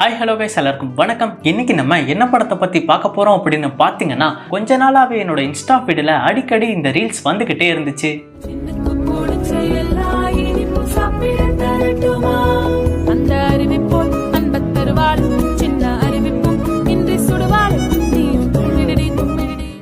Hi hello guys எல்லாருக்கும் வணக்கம். இன்னைக்கு நம்ம என்ன படத்தை பத்தி பார்க்க போறோம் அப்படின்னு பார்த்தீங்கன்னா கொஞ்ச நாளாவே என்னோட இன்ஸ்டா ஃபீடில் அடிக்கடி இந்த ரீல்ஸ் வந்துகிட்டே இருந்துச்சு.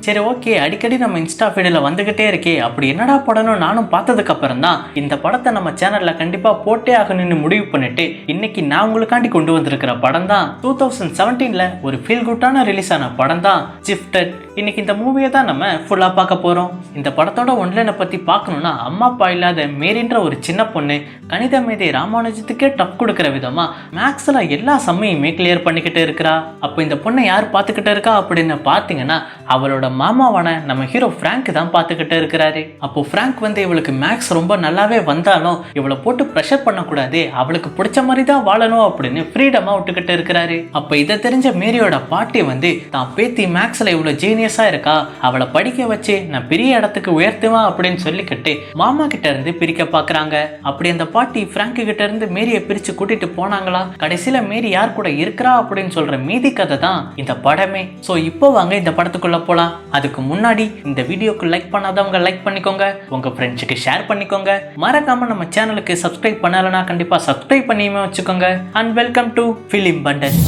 சரி ஓகே அடிக்கடி நம்ம இன்ஸ்டா ஃபீடில் வந்துக்கிட்டே இருக்கே அப்படி என்னடா படம்னு நானும் பார்த்ததுக்கப்புறம் தான் இந்த படத்தை நம்ம சேனலில் கண்டிப்பாக போட்டே ஆகணும்னு முடிவு பண்ணிட்டு இன்னைக்கு நான் உங்களுக்காண்டி கொண்டு வந்திருக்கிற படம் தான் டூ தௌசண்ட் செவன்டீனில் ஒரு ஃபீல் குட்டான ரிலீஸ் ஆன படம் தான் ஜிஃப்டட் இன்னைக்கு இந்த மூவியை தான் நம்ம ஃபுல்லாக பார்க்க போகிறோம் இந்த படத்தோட ஒன்லைனை பற்றி பார்க்கணும்னா அம்மா அப்பா இல்லாத மேரின்ற ஒரு சின்ன பொண்ணு கணித மேதை ராமானுஜத்துக்கே டப் கொடுக்குற விதமாக மேக்ஸில் எல்லா சம்மையுமே கிளியர் பண்ணிக்கிட்டு இருக்கிறா. அப்போ இந்த பொண்ணை யார் பார்த்துக்கிட்டு இருக்கா அப்படின்னு பார்த்தீங்கன்னா அவளோட மாமாவான நம்ம ஹீரோ ஃப்ராங்க் தான் பார்த்துக்கிட்டு இருக்கிறாரு. அப்போ ஃப்ராங்க் வந்து இவளுக்கு மேக்ஸ் ரொம்ப நல்லாவே வந்தாலும் இவளை போட்டு ப்ரெஷர் பண்ணக்கூடாது அவளுக்கு பிடிச்ச மாதிரி தான் வாழணும் அப்படின்னு ஃப்ரீடமா விட்டுக்கிட்டு இருக்கிறாரு. அப்போ இதை தெரிஞ்ச மேரியோட பாட்டி வந்து தான் பேத்தி மேக்ஸ்ல இவ்வளோ ஜீனியஸாக இருக்கா? அவளை படிக்க வச்சு நான் பெரிய இடத்துக்கு உயர்த்துவேன் அப்படின்னு சொல்லிக்கிட்டு மாமா கிட்ட இருந்து பிரிக்க பாக்குறாங்க அப்படி அந்த பாட்டி ஃப்ராங்க் கிட்ட இருந்து மேரியை பிரிச்சு கூட்டிட்டு போனாங்களா? கடைசியில மேரி யார் கூட இருக்கிறா அப்படின்னு சொல்ற மீதி கதை தான் இந்த படமே. ஸோ இப்போ வாங்க இந்த படத்துக்குள்ள போலாம். அதுக்கு முன்னாடி இந்த வீடியோக்கு லைக் பண்ணாதவங்க லைக் பண்ணிக்கோங்க. உங்க ஃப்ரெண்ட்ஸுக்கு ஷேர் பண்ணிக்கோங்க. மறக்காம நம்ம சேனலுக்கு சப்ஸ்கிரைப் பண்ணலைன்னா கண்டிப்பா சப்ஸ்கிரைப் பண்ணியுமே வச்சுக்கோங்க. அண்ட் வெல்கம் டு ஃபிலிம் பண்டன்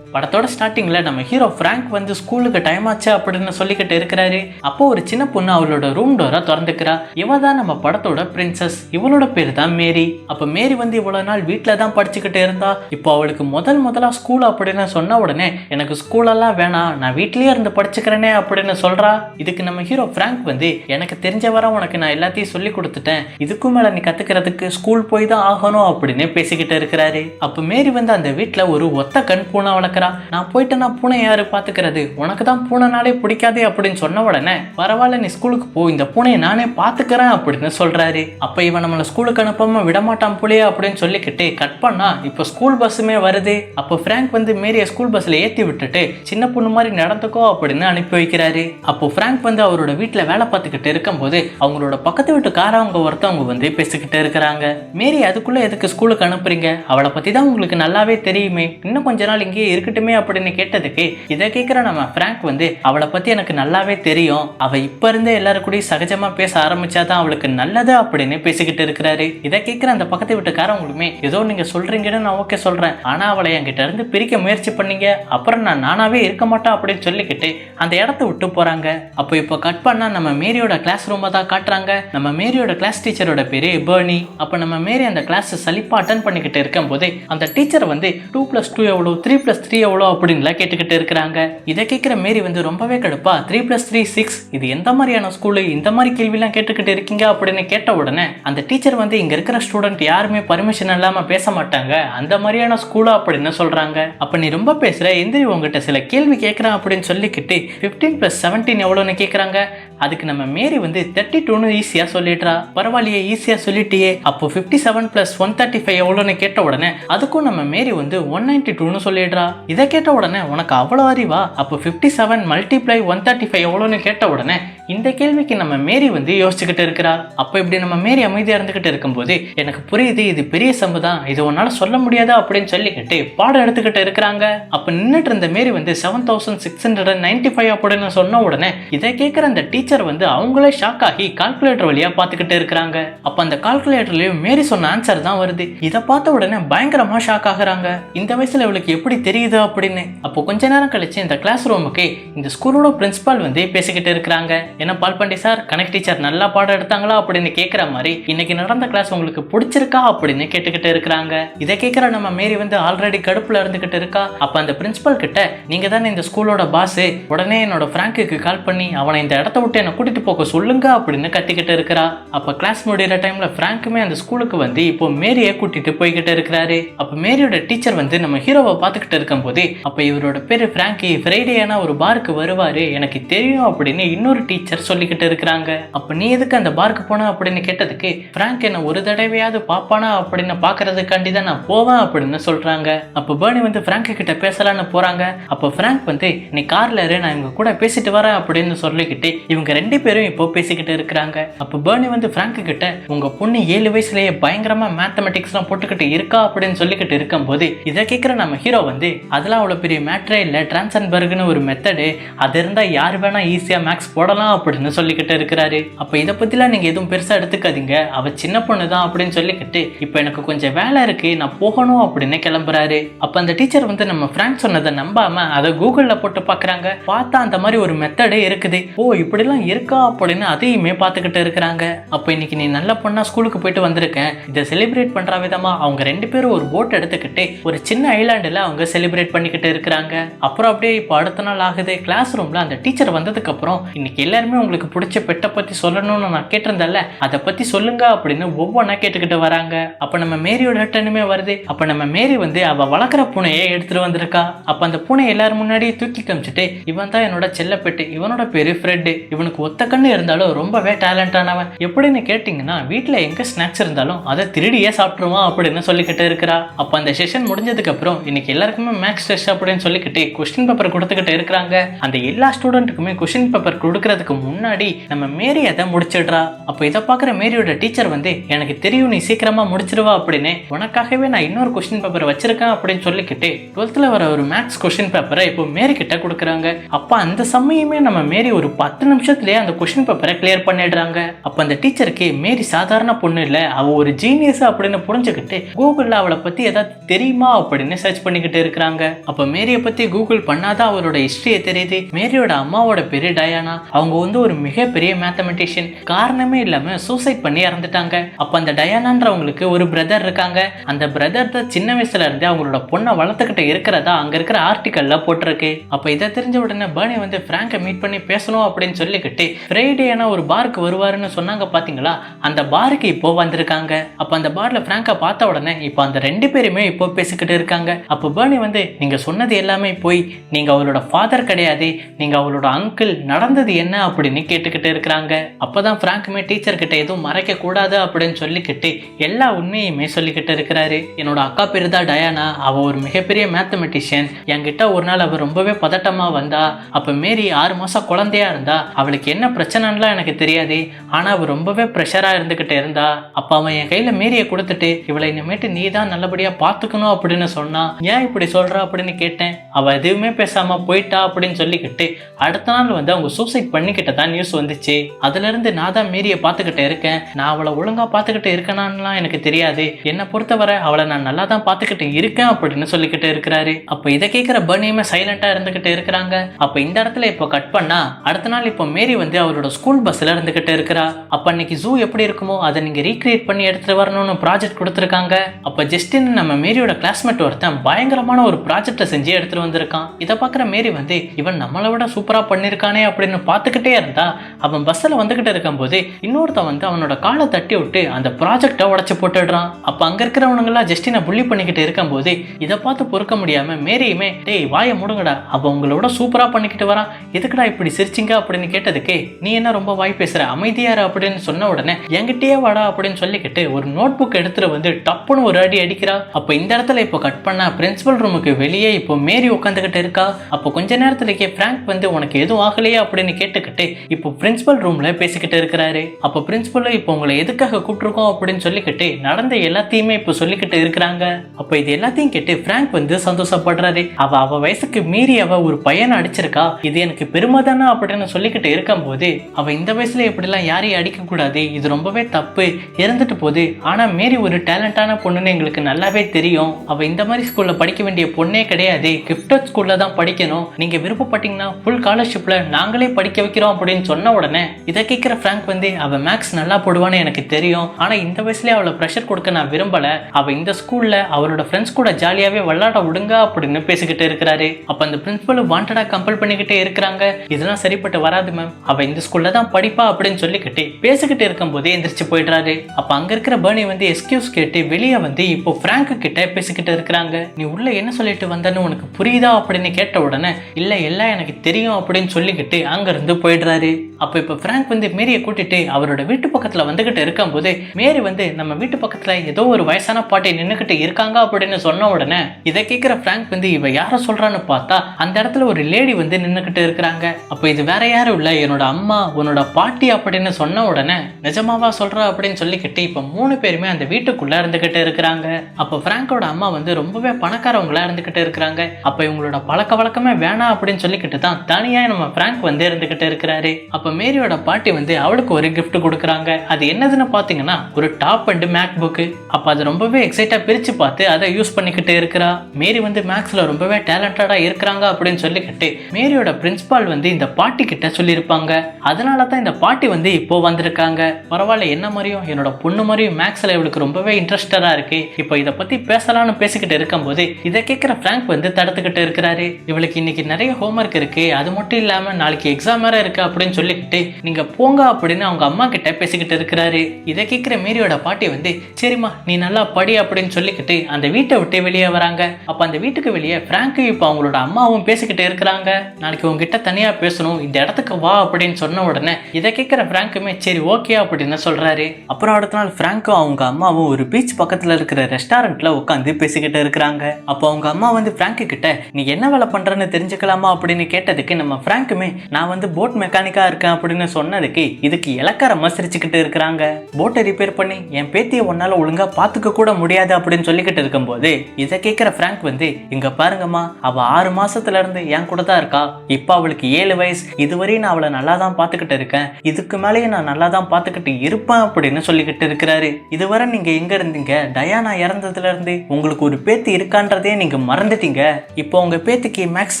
படத்தோட ஸ்டார்டிங்கில் நம்ம ஹீரோ ஃப்ராங்க் வந்து ஸ்கூலுக்கு டைம் ஆச்சு அப்படின்னு சொல்லிக்கிட்டு இருக்கிறாரு. அப்போ ஒரு சின்ன பொண்ணு அவளோட ரூம் டோரை திறந்துக்கிறா. இவ தான் நம்ம படத்தோட பிரின்சஸ் இவளோட பேர் தான் மேரி. அப்போ மேரி வந்து இவ்வளோ நாள் வீட்டில் தான் படிச்சுக்கிட்டு இருந்தா. இப்போ அவளுக்கு முதல் முதலாக ஸ்கூல் அப்படின்னு சொன்ன உடனே எனக்கு ஸ்கூலெல்லாம் வேணாம். நான் வீட்லேயே இருந்து படிச்சுக்கிறேனே அப்படின்னு சொல்கிறா இதுக்கு நம்ம ஹீரோ ஃப்ராங்க் வந்து எனக்கு தெரிஞ்ச வர உனக்கு நான் எல்லாத்தையும் சொல்லி கொடுத்துட்டேன். இதுக்கும் மேலே நீ கற்றுக்கிறதுக்கு ஸ்கூல் போய் தான் ஆகணும் அப்படின்னு பேசிக்கிட்டு இருக்கிறாரு. அப்போ மேரி வந்து அந்த வீட்டில் ஒரு ஒத்த கண் பூனை பார்க்குறா. நான் போயிட்டேன்னா பூனை யாரு பார்த்துக்கிறது? உனக்கு தான் பூனைனாலே பிடிக்காதே அப்படின்னு சொன்ன உடனே பரவாயில்ல நீ ஸ்கூலுக்கு போ. இந்த பூனையை நானே பார்த்துக்கிறேன் அப்படின்னு சொல்கிறாரு அப்போ இவன் நம்மளை ஸ்கூலுக்கு அனுப்பாம விடமாட்டான் புள்ளையா அப்படின்னு சொல்லிக்கிட்டு கட் பண்ணா இப்போ ஸ்கூல் பஸ்ஸுமே வருது. அப்போ ஃப்ராங்க் வந்து மேரிய ஸ்கூல் பஸ்ஸில் ஏற்றி விட்டுட்டு சின்ன பொண்ணு மாதிரி நடந்துக்கோ அப்படின்னு அனுப்பி வைக்கிறாரு. அப்போ ஃப்ராங்க் வந்து அவரோட வீட்டில் வேலை பார்த்துக்கிட்டு இருக்கும்போது அவங்களோட பக்கத்து வீட்டுக்காரவங்க ஒருத்தவங்க வந்து பேசிக்கிட்டு இருக்கிறாங்க. மேரி அதுக்குள்ளே எதுக்கு ஸ்கூலுக்கு அனுப்புறீங்க? அவளை பற்றி தான் உங்களுக்கு நல்லாவே தெரியுமே. இன்னும் கொஞ்ச நாள் இங்கேயே இருக்கட்டுமே அப்படின்னு கேட்டதுக்கு இதை கேட்குற நம்ம ஃப்ராங்க் வந்து அவளை பத்தி எனக்கு நல்லாவே தெரியும். அவ இப்ப இருந்தே எல்லாரும் கூட சகஜமா பேச ஆரம்பிச்சாதான் அவளுக்கு நல்லது அப்படின்னு பேசிக்கிட்டு இருக்கிறாரு. இதை கேட்குற அந்த பக்கத்து வீட்டுக்காரவங்களுமே ஏதோ நீங்க சொல்றீங்கன்னு நான் ஓகே சொல்றேன். ஆனா அவளை என்கிட்ட இருந்து பிரிக்க முயற்சி பண்ணீங்க. அப்புறம் நான் நானாவே இருக்க மாட்டேன் அப்படின்னு சொல்லிக்கிட்டு அந்த இடத்த விட்டு போறாங்க. அப்போ இப்போ கட் பண்ணா நம்ம மேரியோட கிளாஸ் ரூமை தான் காட்டுறாங்க. நம்ம மேரியோட கிளாஸ் டீச்சரோட பேரு பேர்னி அப்போ நம்ம மேரி அந்த கிளாஸ் சலிப்பா அட்டன் பண்ணிக்கிட்டு இருக்கும்போது அந்த டீச்சர் வந்து டூ ப்ளஸ் டூ எவ்வளோ த்ரீ ப்ளஸ் த்ரீ எவ்வளோ அப்படின்லாம் கேட்டுக்கிட்டு இருக்கிறாங்க. இதை கேட்குற மாரி வந்து ரொம்பவே கடுப்பா த்ரீ ப்ளஸ் த்ரீ சிக்ஸ் இது எந்த மாதிரியான ஸ்கூலு இந்த மாதிரி கேள்விலாம் கேட்டுக்கிட்டு இருக்கீங்க அப்படின்னு கேட்ட உடனே அந்த டீச்சர் வந்து இங்கே இருக்கிற ஸ்டூடெண்ட் யாருமே பர்மிஷன் இல்லாமல் பேச மாட்டாங்க. அந்த மாதிரியான ஸ்கூலா அப்படின்னு சொல்கிறாங்க அப்போ நீ ரொம்ப பேசுகிற எந்திரி உங்ககிட்ட சில கேள்வி கேட்குறேன் அப்படின்னு சொல்லிக்கிட்டு ஃபிஃப்டீன் ப்ளஸ் செவன்டீன் எவ்வளோன்னு கேட்குறாங்க அதுக்கு நம்ம மேரி வந்து தேர்ட்டி டூன்னு ஈஸியாக சொல்லிடுறா. பரவாயில்லையே ஈஸியாக சொல்லிட்டியே. அப்போ fifty seven plus one thirty five எவ்வளோன்னு கேட்ட உடனே அதுக்கும் நம்ம மேரி வந்து ஒன் நைன்டி டூன்னு சொல்லிடுறா. இதை கேட்ட உடனே உனக்கு அவ்வளோ அறிவா? அப்போ fifty seven multiply one thirty five எவ்வளோன்னு கேட்ட உடனே இந்த கேள்விக்கு நம்ம மேரி வந்து யோசிச்சுக்கிட்டு இருக்கிறா. அப்போ இப்படி நம்ம மேரி அமைதியாக இருந்துக்கிட்டு இருக்கும்போது எனக்கு புரியுது இது பெரிய சம்பு தான். இது உன்னால் சொல்ல முடியாதா அப்படின்னு சொல்லிக்கிட்டு பாடம் எடுத்துக்கிட்டு இருக்கிறாங்க. அப்போ நின்றுட்டு இருந்த மேரி வந்து seven thousand six hundred ninety five அப்படின்னு சொன்ன உடனே இதை கேட்குற அந்த டீச்சர் வந்து அவங்களே ஷாக் ஆகி கால்குலேட்டர் வழியாக பார்த்துக்கிட்டு இருக்கிறாங்க. அப்போ அந்த கால்குலேட்டர்லேயும் மேரி சொன்ன ஆன்சர் தான் வருது. இதை பார்த்த உடனே பயங்கரமாக ஷாக் ஆகுறாங்க. இந்த வயசில் இவளுக்கு எப்படி தெரியுது அப்படின்னு? அப்போ கொஞ்ச நேரம் கழிச்சு இந்த கிளாஸ் ரூமுக்கு இந்த ஸ்கூலோட பிரின்சிபால் வந்து பேசிக்கிட்டு இருக்கிறாங்க. என்ன பால்பாண்டி சார்? கனெக்ட் டீச்சர் நல்லா பாடம் எடுத்தாங்களா அப்படின்னு கேட்குற மாதிரி இன்னைக்கு நடந்த கிளாஸ் உங்களுக்கு பிடிச்சிருக்கா அப்படின்னு கேட்டுக்கிட்டு இருக்கிறாங்க. இதை கேட்குற நம்ம மேரி வந்து ஆல்ரெடி கடுப்பில் இருந்துகிட்டு இருக்கா? அப்போ அந்த பிரின்சிபல் கிட்ட நீங்க தானே இந்த ஸ்கூலோட பாஸ் உடனே என்னோட ஃப்ராங்குக்கு கால் பண்ணி அவனை இந்த இடத்த விட்டு என்னை கூட்டிட்டு போக சொல்லுங்க அப்படின்னு கத்திக்கிட்டு இருக்கிறா. அப்போ கிளாஸ் முடிகிற டைம்ல ஃப்ராங்குமே அந்த ஸ்கூலுக்கு வந்து இப்போ மேரியை கூட்டிட்டு போய்கிட்டு இருக்கிறாரு. அப்போ மேரியோட டீச்சர் வந்து நம்ம ஹீரோவை பார்த்துக்கிட்டு இருக்கும்போது அப்போ இவரோட பேரு ஃப்ராங்கி ஃப்ரைடே ஒரு பாருக்கு வருவாரு. எனக்கு தெரியும் அப்படின்னு இன்னொரு டீச்சர் டீச்சர் சொல்லிக்கிட்டு இருக்கிறாங்க. அப்ப நீ எதுக்கு அந்த பார்க்கு போன அப்படின்னு கேட்டதுக்கு பிராங்க் என்ன ஒரு தடவையாவது பாப்பானா அப்படின்னு பாக்குறதுக்காண்டி தான் நான் போவேன் அப்படின்னு சொல்றாங்க. அப்ப பேர்னி வந்து பிராங்க் கிட்ட பேசலான்னு போறாங்க. அப்ப பிராங்க் வந்து நீ கார்ல இரு நான் இவங்க கூட பேசிட்டு வரேன் அப்படின்னு சொல்லிக்கிட்டு இவங்க ரெண்டு பேரும் இப்போ பேசிக்கிட்டு இருக்கிறாங்க. அப்ப பேர்னி வந்து பிராங்க் கிட்ட உங்க பொண்ணு ஏழு வயசுலயே பயங்கரமா மேத்தமெட்டிக்ஸ்லாம் போட்டுக்கிட்டு இருக்கா? அப்படின்னு சொல்லிக்கிட்டு இருக்கும்போது இதை கேட்குற நம்ம ஹீரோ வந்து அதெல்லாம் அவ்வளோ பெரிய மேட்ரே இல்லை. டிரான்சன்பர்க்னு ஒரு மெத்தடு அது இருந்தால் யார் வேணா ஈஸியாக மேக்ஸ் போடலாம் அப்படின்னு சொல்லிக்கிட்டு இருக்கிறாரு. அப்போ இதை பற்றிலாம் நீங்கள் எதுவும் பெருசாக எடுத்துக்காதீங்க. அவ சின்ன பொண்ணு தான் அப்படின்னு சொல்லிக்கிட்டு இப்போ எனக்கு கொஞ்சம் வேலை இருக்கு நான் போகணும் அப்படின்னு கிளம்புறாரு. அப்போ அந்த டீச்சர் வந்து நம்ம ஃப்ரெண்ட் சொன்னதை நம்பாம அதை கூகுளில் போட்டு பார்க்குறாங்க பார்த்தா அந்த மாதிரி ஒரு மெத்தடே இருக்குது. ஓ இப்படிலாம் இருக்கா அப்படின்னு அதையுமே பார்த்துக்கிட்டு இருக்கிறாங்க. அப்போ இன்னைக்கு நீ நல்ல பொண்ணா ஸ்கூலுக்கு போயிட்டு வந்திருக்கேன் இதை செலிப்ரேட் பண்ணுற விதமா அவங்க ரெண்டு பேரும் ஒரு போட் எடுத்துக்கிட்டு ஒரு சின்ன ஐலாண்டில் அவங்க செலிப்ரேட் பண்ணிக்கிட்டு இருக்கிறாங்க. அப்புறம் அப்படியே இப்போ அடுத்த நாள் ஆகுது. கிளாஸ் ரூமில் அந்த டீச்சர் வந்ததுக்கப்புறம் இன்னைக்கு எல்லாருமே உங்களுக்கு பிடிச்ச பெட்டை பற்றி சொல்லணும்னு நான் கேட்டிருந்தேன்ல அதை பற்றி சொல்லுங்க அப்படின்னு ஒவ்வொன்றா கேட்டுக்கிட்டு வராங்க. அப்போ நம்ம மேரியோட டன்னுமே வருது. அப்போ நம்ம மேரி வந்து அவ வளர்க்குற பூனையை எடுத்துட்டு வந்திருக்கா. அப்போ அந்த பூனை எல்லாரும் முன்னாடியே தூக்கி காமிச்சிட்டு இவன் தான் என்னோட செல்லப்பெட்டு இவனோட பேரு ஃப்ரெட்டு இவனுக்கு ஒத்த கண்ணு இருந்தாலும் ரொம்பவே டேலண்டானவன் எப்படின்னு கேட்டிங்கன்னா வீட்டில் எங்கே ஸ்நாக்ஸ் இருந்தாலும் அதை திருடியே சாப்பிட்ருவான் அப்படின்னு சொல்லிக்கிட்டு இருக்கிறா. அப்போ அந்த செஷன் முடிஞ்சதுக்கு அப்புறம் இன்னைக்கு எல்லாருக்குமே மேக்ஸ் டெஸ்ட் அப்படின்னு சொல்லிக்கிட்டு கொஸ்டின் பேப்பர் கொடுத்துக்கிட்டு இருக்கிறாங்க. அந்த எல்லா ஸ்டூடெண்ட்டுக்குமே கொஸ்டின் பேப்பர் கொடுக்கறதுக்கு முன்னாடி நம்ம மேரி அதை முடிச்சிடுறா. அப்போ இதை பார்க்குற மேரியோட டீச்சர் வந்து எனக்கு தெரியும் நீ சீக்கிரமா முடிச்சிருவா அப்படின்னு. உனக்காகவே நான் இன்னொரு கொஸ்டின் பேப்பர் வச்சிருக்கேன் அப்படின்னு சொல்லிக்கிட்டு டுவெல்த்தில் வர ஒரு மேக்ஸ் கொஸ்டின் பேப்பரை இப்போ மேரி கிட்ட கொடுக்குறாங்க. அப்போ அந்த சமயமே நம்ம மேரி ஒரு பத்து நிமிஷத்துலேயே அந்த கொஸ்டின் பேப்பரை கிளியர் பண்ணிடுறாங்க. அப்போ அந்த டீச்சருக்கு மேரி சாதாரண பொண்ணு இல்லை அவ ஒரு ஜீனியஸ் அப்படின்னு புரிஞ்சுக்கிட்டு கூகுளில் அவளை பற்றி ஏதாவது தெரியுமா? அப்படின்னு சர்ச் பண்ணிக்கிட்டு இருக்கிறாங்க. அப்போ மேரியை பற்றி கூகுள் பண்ணாதான் அவரோட ஹிஸ்ட்ரியை தெரியுது. மேரியோட அம்மாவோட பேரு டயானா. அவங்க வந்து ஒரு மிகப்பெரிய மேத்தமெட்டிஷியன் காரணமே இல்லாமல் சூசைட் பண்ணி இறந்துட்டாங்க. அப்போ அந்த டயானான்றவங்களுக்கு ஒரு பிரதர் இருக்காங்க. அந்த பிரதர் தான் சின்ன வயசுல இருந்து அவங்களோட பொண்ணை வளர்த்துக்கிட்டு இருக்கிறதா அங்கே இருக்கிற ஆர்டிக்கல்ல போட்டிருக்கு. அப்போ இதை தெரிஞ்ச உடனே பர்னி வந்து ஃப்ராங்கை மீட் பண்ணி பேசணும் அப்படின்னு சொல்லிக்கிட்டு ஃப்ரைடேனா ஒரு பாருக்கு வருவாருன்னு சொன்னாங்க பார்த்தீங்களா அந்த பாருக்கு இப்போ வந்திருக்காங்க. அப்போ அந்த பார்ல ஃப்ராங்கை பார்த்த உடனே இப்போ அந்த ரெண்டு பேருமே இப்போ பேசிக்கிட்டு இருக்காங்க. அப்போ பேர்னி வந்து நீங்கள் சொன்னது எல்லாமே போய் நீங்கள் அவளோட ஃபாதர் கிடையாது. நீங்கள் அவளோட அங்கிள் நடந்தது என்ன அப்படின்னு கேட்டுக்கிட்டு இருக்கிறாங்க. அப்போதான் ஃப்ராங்க்குமே டீச்சர் கிட்ட எதுவும் மறைக்க கூடாது அப்படின்னு சொல்லிக்கிட்டு எல்லா உண்மையுமே சொல்லிக்கிட்டு இருக்கிறாரு. என்னோட அக்கா பேரு தான் டயானா. அவ ஒரு மிகப்பெரிய மேத்தமெட்டிஷியன் என்கிட்ட ஒரு நாள் அவ ரொம்பவே பதட்டமா வந்தா. அப்ப மேரி ஆறு மாசம் குழந்தையா இருந்தா. அவளுக்கு என்ன பிரச்சனைலாம் எனக்கு தெரியாது. ஆனா அவ ரொம்பவே ப்ரெஷரா இருந்துகிட்டு இருந்தா. அப்ப அவன் என் கையில மேரியை கொடுத்துட்டு இவளை இனிமேட்டு நீ தான் நல்லபடியா பாத்துக்கணும் அப்படின்னு சொன்னா. ஏன் இப்படி சொல்றா? அப்படின்னு கேட்டேன். அவ எதுவுமே பேசாம போயிட்டா அப்படின்னு சொல்லிக்கிட்டு அடுத்த நாள் வந்து அவங்க சூசைட் பண்ணி கிட்ட தான் நியூஸ் வந்துச்சு. அதுல இருந்து நான் தான் மீறிய பார்த்துக்கிட்டு இருக்கேன். நான் அவளை ஒழுங்கா பார்த்துக்கிட்டு இருக்கேனான்லாம் எனக்கு தெரியாது. என்னை பொறுத்தவரை அவளை நான் நல்லா தான் பார்த்துக்கிட்டு இருக்கேன் அப்படின்னு சொல்லிக்கிட்டு இருக்கிறாரு. அப்போ இதை கேட்குற பர்னியுமே சைலண்டா இருந்துகிட்டு இருக்கிறாங்க. அப்போ இந்த இடத்துல இப்போ கட் பண்ணா அடுத்த நாள் இப்போ மேரி வந்து அவரோட ஸ்கூல் பஸ்ல இருந்துகிட்டு இருக்கிறா. அப்போ அன்னைக்கு ஜூ எப்படி இருக்குமோ அதை நீங்க ரீக்ரியேட் பண்ணி எடுத்துட்டு வரணும்னு ப்ராஜெக்ட் கொடுத்துருக்காங்க. அப்போ ஜஸ்டின் நம்ம மேரியோட கிளாஸ்மேட் ஒருத்தன் பயங்கரமான ஒரு ப்ராஜெக்டை செஞ்சு எடுத்துட்டு வந்திருக்கான். இதை பார்க்குற மேரி வந்து இவன் நம்மளை விட சூப்பரா பண்ணியிருக்கானே அப்படின்னு பார்த்துக்கிட்டே இருந்தா அவன் பஸ்ஸில் வந்துகிட்டு இருக்கும்போது இன்னொருத்தன் வந்து அவனோட காலை தட்டி விட்டு அந்த ப்ராஜெக்டை உடச்சி போட்டுடுறான். அப்போ அங்கே இருக்கிறவனுங்களாம் ஜஸ்டினை புள்ளி பண்ணிக்கிட்டு இருக்கும்போது இதை பார்த்து பொறுக்க முடியாம மேரியுமே டேய் வாயை முடுங்கடா. அவன் உங்களோட சூப்பராக பண்ணிக்கிட்டு வரான் எதுக்குடா இப்படி சிரிச்சிங்க? அப்படின்னு கேட்டதுக்கு நீ என்ன ரொம்ப வாய் பேசுற? அமைதியாரு அப்படின்னு சொன்ன உடனே என்கிட்டயே வாடா அப்படின்னு சொல்லிக்கிட்டு ஒரு நோட் புக் எடுத்துட்டு வந்து டப்புன்னு ஒரு அடி அடிக்கிறா. அப்போ இந்த இடத்துல இப்போ கட் பண்ணா பிரின்சிபல் ரூமுக்கு வெளியே இப்போ மேரி உட்காந்துக்கிட்டு இருக்கா. அப்போ கொஞ்ச நேரத்துலக்கே ஃப்ராங்க் வந்து உனக்கு எதுவும் ஆகலையா? அப்படின்னு கேட்டுக்கிட்டு இப்போ பிரின்சிபல் ரூம்ல பேசிக்கிட்டு இருக்கிறாரு. அப்போ பிரின்சிபல் இப்போ உங்களை எதுக்காக கூப்பிட்டுருக்கோம் அப்படின்னு சொல்லிக்கிட்டு நடந்த எல்லாத்தையுமே இப்போ சொல்லிக்கிட்டு இருக்கிறாங்க. அப்போ இது எல்லாத்தையும் கேட்டு ஃப்ராங்க் வந்து சந்தோஷப்படுறாரு. அவ அவ வயசுக்கு மீறி அவ ஒரு பையனை அடிச்சிருக்கா. இது எனக்கு பெருமை தானே அப்படின்னு சொல்லிக்கிட்டு இருக்கும்போது அவ இந்த வயசுல இப்படிலாம் யாரையும் அடிக்க கூடாது. இது ரொம்பவே தப்பு. இறந்துட்டு போகுது. ஆனா மேரி ஒரு டேலண்டான பொண்ணுன்னு எங்களுக்கு நல்லாவே தெரியும். அவ இந்த மாதிரி ஸ்கூல்ல படிக்க வேண்டிய பொண்ணே கிடையாது. கிஃப்டட் ஸ்கூல்ல தான் படிக்கணும். நீங்க விருப்பப்பட்டீங்கன்னா ஃபுல் ஸ்காலர்ஷிப்ல நாங்களே படிக்க வைக்கிறோம். அப்படின்னு சொன்ன உடனே இதை கேட்குற ஃப்ராங்க் வந்து அவ மேக்ஸ் நல்லா போடுவான்னு எனக்கு தெரியும். ஆனா இந்த வயசுலயே அவளை ப்ரெஷர் கொடுக்க நான் விரும்பல. அவ இந்த ஸ்கூல்ல அவளோட ஃப்ரெண்ட்ஸ் கூட ஜாலியாகவே விளையாட விடுங்க அப்படின்னு பேசிக்கிட்டு இருக்கிறாரு. அப்ப அந்த பிரின்சிபல் வாண்டடா கம்பல் பண்ணிக்கிட்டே இருக்கிறாங்க. இதெல்லாம் சரிப்பட்டு வராது மேம் அவள் இந்த ஸ்கூல்ல தான் படிப்பா அப்படின்னு சொல்லிக்கிட்டு பேசிக்கிட்டு இருக்கும்போதே எந்திரிச்சு போயிடுறாரு. அப்ப அங்க இருக்கிற பேர்னி வந்து எஸ்கியூஸ் கேட்டு வெளியே வந்து இப்போ ஃப்ராங்க் கிட்ட பேசிக்கிட்டு இருக்கிறாங்க. நீ உள்ள என்ன சொல்லிட்டு வந்தன்னு உனக்கு புரியுதா? அப்படின்னு கேட்ட உடனே இல்லை எல்லாம் எனக்கு தெரியும் அப்படின்னு சொல்லிக்கிட்டு அங்க இருந்து போயிடு போயிடுறாரு. அப்போ இப்போ ஃப்ராங்க் வந்து மேரியை கூட்டிட்டு அவரோட வீட்டு பக்கத்தில் வந்துகிட்டு இருக்கும்போது மேரி வந்து நம்ம வீட்டு பக்கத்தில் ஏதோ ஒரு வயசான பாட்டி நின்றுக்கிட்டு இருக்காங்க அப்படின்னு சொன்ன உடனே இதை கேட்குற ஃப்ராங்க் வந்து இவ யாரை சொல்றான்னு பார்த்தா அந்த இடத்துல ஒரு லேடி வந்து நின்றுக்கிட்டு இருக்கிறாங்க. அப்போ இது வேற யாரும் இல்லை என்னோட அம்மா உன்னோட பாட்டி அப்படின்னு சொன்ன உடனே நிஜமாவா சொல்ற? அப்படின்னு சொல்லிக்கிட்டு இப்போ மூணு பேருமே அந்த வீட்டுக்குள்ள இருந்துக்கிட்டு இருக்கிறாங்க. அப்போ ஃப்ராங்கோட அம்மா வந்து ரொம்பவே பணக்காரவங்களா இருந்துக்கிட்டு இருக்கிறாங்க. அப்போ இவங்களோட பழக்க வழக்கமே வேணாம் அப்படின்னு சொல்லிக்கிட்டு தான் தனியா நம்ம ஃப்ராங்க் வந்து இருந்துகிட்டு இருக்கிறாரு அப்போ மேரியோட பாட்டி வந்து அவளுக்கு ஒரு கிஃப்ட் கொடுக்குறாங்க. அது என்னதுன்னு பார்த்தீங்கன்னா ஒரு டாப் அண்ட் மேக் புக்கு அப்போ அது ரொம்பவே எக்ஸைட்டாக பிரித்து பார்த்து அதை யூஸ் பண்ணிக்கிட்டு இருக்கிறா. மேரி வந்து மேக்ஸில் ரொம்பவே டேலண்டடாக இருக்கிறாங்க அப்படின்னு சொல்லிக்கிட்டு மேரியோட பிரின்சிபால் வந்து இந்த பாட்டி கிட்ட சொல்லியிருப்பாங்க. அதனால தான் இந்த பாட்டி வந்து இப்போ வந்திருக்காங்க. பரவாயில்ல என்ன மாதிரியும் என்னோட பொண்ணு மாதிரியும் மேக்ஸில் இவளுக்கு ரொம்பவே இன்ட்ரெஸ்டடாக இருக்கு. இப்போ இதை பற்றி பேசலாம்னு பேசிக்கிட்டு இருக்கும்போது இதை கேட்குற ஃப்ராங்க் வந்து தடுத்துக்கிட்டு இருக்கிறாரு. இவளுக்கு இன்னைக்கு நிறைய ஹோம்ஒர்க் இருக்கு. அது மட்டும் இல்லாமல் நாளைக்கு எக்ஸாம் வேற இருக்கு அப்படின்னு சொல்லிக்கிட்டு நீங்க போங்க அப்படின்னு அவங்க அம்மா கிட்ட பேசிக்கிட்டு இருக்கிறாரு. இதை கேட்குற மீரியோட பாட்டி வந்து சரிம்மா நீ நல்லா படி அப்படின்னு சொல்லிக்கிட்டு அந்த வீட்டை விட்டு வெளியே வராங்க. அப்போ அந்த வீட்டுக்கு வெளியே ஃப்ராங்கு இப்போ அவங்களோட அம்மாவும் பேசிக்கிட்டு இருக்கிறாங்க. நாளைக்கு உங்ககிட்ட தனியாக பேசணும் இந்த இடத்துக்கு வா அப்படின்னு சொன்ன உடனே இதை கேட்குற பிராங்குமே சரி ஓகே அப்படின்னு சொல்றாரு. அப்புறம் அடுத்த நாள் ஃப்ராங்கும் அவங்க அம்மாவும் ஒரு பீச் பக்கத்தில் இருக்கிற ரெஸ்டாரண்ட்ல உட்காந்து பேசிக்கிட்டு இருக்கிறாங்க. அப்போ அவங்க அம்மா வந்து ஃப்ராங்கு கிட்ட நீ என்ன வேலை பண்றன்னு தெரிஞ்சுக்கலாமா? அப்படின்னு கேட்டதுக்கு நம்ம ஃப்ராங்க்குமே நான் வந்து போட் மெக்கானிக்கா இருக்கேன் அப்படின்னு சொன்னதுக்கு இதுக்கு இலக்காரமா சிரிச்சுக்கிட்டு இருக்கிறாங்க. போட்டை ரிப்பேர் பண்ணி என் பேத்தியை உன்னால ஒழுங்கா பாத்துக்க கூட முடியாது அப்படின்னு சொல்லிக்கிட்டு இருக்கும்போது இதை கேட்குற ஃப்ராங்க் வந்து இங்க பாருங்கம்மா அவ ஆறு மாசத்துல இருந்து என் கூட தான் இருக்கா. இப்போ அவளுக்கு ஏழு வயசு. இதுவரையும் நான் அவளை நல்லா தான் பார்த்துக்கிட்டு இருக்கேன். இதுக்கு மேலேயும் நான் நல்லா தான் பார்த்துக்கிட்டு இருப்பேன் அப்படின்னு சொல்லிக்கிட்டு இருக்கிறாரு. இதுவரை நீங்க எங்க இருந்தீங்க? டயானா இறந்ததுல இருந்து உங்களுக்கு ஒரு பேத்தி இருக்கான்றதே நீங்க மறந்துட்டீங்க. இப்போ உங்க பேத்திக்கு மேக்ஸ்